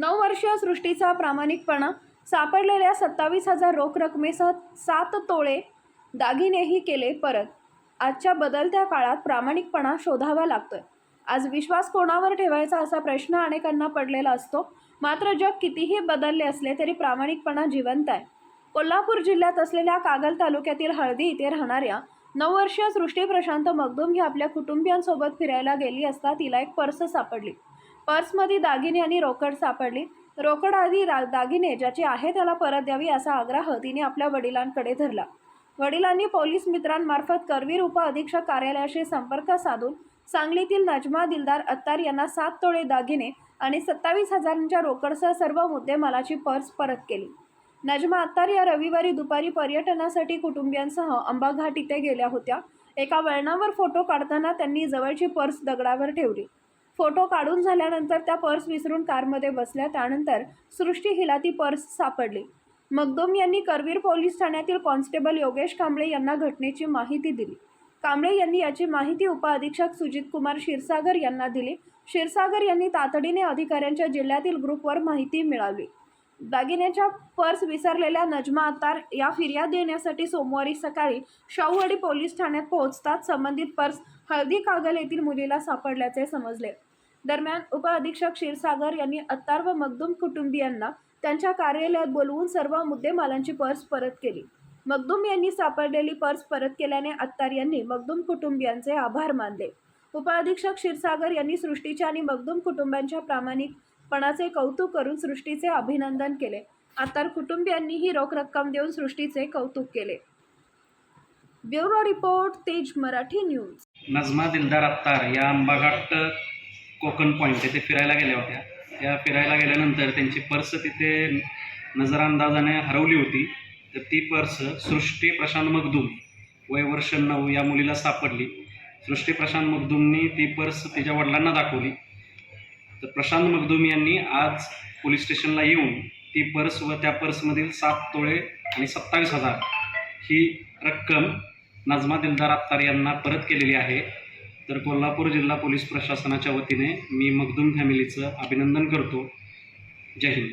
नऊ वर्षीय सृष्टीचा प्रामाणिकपणा सापडलेल्या सत्तावीस हजार रोख रकमेसह सात तोळे दागिनेही केले परत. आजच्या बदलत्या काळात प्रामाणिकपणा शोधावा लागतोय. आज विश्वास कोणावर ठेवायचा असा प्रश्न अनेकांना पडलेला असतो. मात्र जग कितीही बदलले असले तरी प्रामाणिकपणा जिवंत आहे. कोल्हापूर जिल्ह्यात असलेल्या कागल तालुक्यातील हळदी इथे राहणाऱ्या नऊ वर्षीय सृष्टी प्रशांत मगदुम ही आपल्या कुटुंबियांसोबत फिरायला गेली असता तिला एक पर्स सापडली. पर्समध्ये दागिने आणि रोकड सापडली. रोकड आधी रा दागिने ज्याचे आहे त्याला परत द्यावी असा आग्रह तिने आपल्या वडिलांकडे धरला. वडिलांनी पोलीस मित्रांमार्फत करवीर उपअधीक्षक कार्यालयाशी संपर्क साधून सांगलीतील नजमा दिलदार अत्तार यांना सात तोळे दागिने आणि सत्तावीस हजारांच्या रोकडसह सर्व मुद्देमालाची पर्स परत केली. नजमा अत्तार या रविवारी दुपारी पर्यटनासाठी कुटुंबियांसह अंबाघाट इथे गेल्या होत्या. एका वळणावर फोटो काढताना त्यांनी जवळची पर्स दगडावर ठेवली. फोटो काढून झाल्यानंतर त्या पर्स विसरून कारमध्ये बसल्या. त्यानंतर सृष्टी हिला ती पर्स सापडली. मगदोम यांनी करवीर पोलीस ठाण्यातील कॉन्स्टेबल योगेश कांबळे यांना घटनेची माहिती दिली. कांबळे यांनी याची माहिती उपअधीक्षक सुजित कुमार क्षीरसागर यांना दिली. क्षीरसागर यांनी तातडीने अधिकाऱ्यांच्या जिल्ह्यातील ग्रुपवर माहिती मिळाली. दागिन्याच्या पर्स विसरलेल्या नजमा अत्तार या फिर्याद देण्यासाठी सोमवारी सकाळी शाहूवाडी पोलीस ठाण्यात पोहोचताच संबंधित पर्स हळदी कागल येथील मुलीला सापडल्याचे समजले. दरम्यान उपअधीक्षक क्षीरसागर यांनी अत्तार व मगदूम कुटुंबियांना त्यांच्या कार्यालयात बोलवून सर्व मुद्देमालांची पर्स परत केली. मगदूम यांनी सापडलेली पर्स परत केल्याने अत्तार यांनी मगदूम कुटुंबियांचे आभार मानले. उपअधीक्षक क्षीरसागर यांनी सृष्टीच्या आणि मगदूम कुटुंबांच्या प्रामाणिकपणाचे कौतुक करून सृष्टीचे अभिनंदन केले. अत्तार कुटुंबियांनी ही रोख रक्कम देऊन सृष्टीचे कौतुक केले. ब्युरो रिपोर्ट तेज मराठी न्यूज. नजमा दिलदार अत्तार या अंबाघाट कोकण पॉईंट तिथे फिरायला गेल्या होत्या. त्या फिरायला गेल्यानंतर त्यांची पर्स तिथे नजरअंदाजाने हरवली होती. तर ती पर्स सृष्टी प्रशांत मगदूम वय वर्ष नऊ या मुलीला सापडली. सृष्टी प्रशांत मगदूमनी ती पर्स तिच्या वडिलांना दाखवली. तर प्रशांत मगदूम यांनी आज पोलीस स्टेशनला येऊन ती पर्स व त्या पर्समधील सात तोळे आणि सत्तावीस हजार ही रक्कम नजमा दिलदार अत्तार यांना परत केलेली आहे. तर कोल्हापूर जिल्हा पोलीस प्रशासनाच्या वतीने मी मगदूम फॅमिलीचं अभिनंदन करतो. जय हिंद.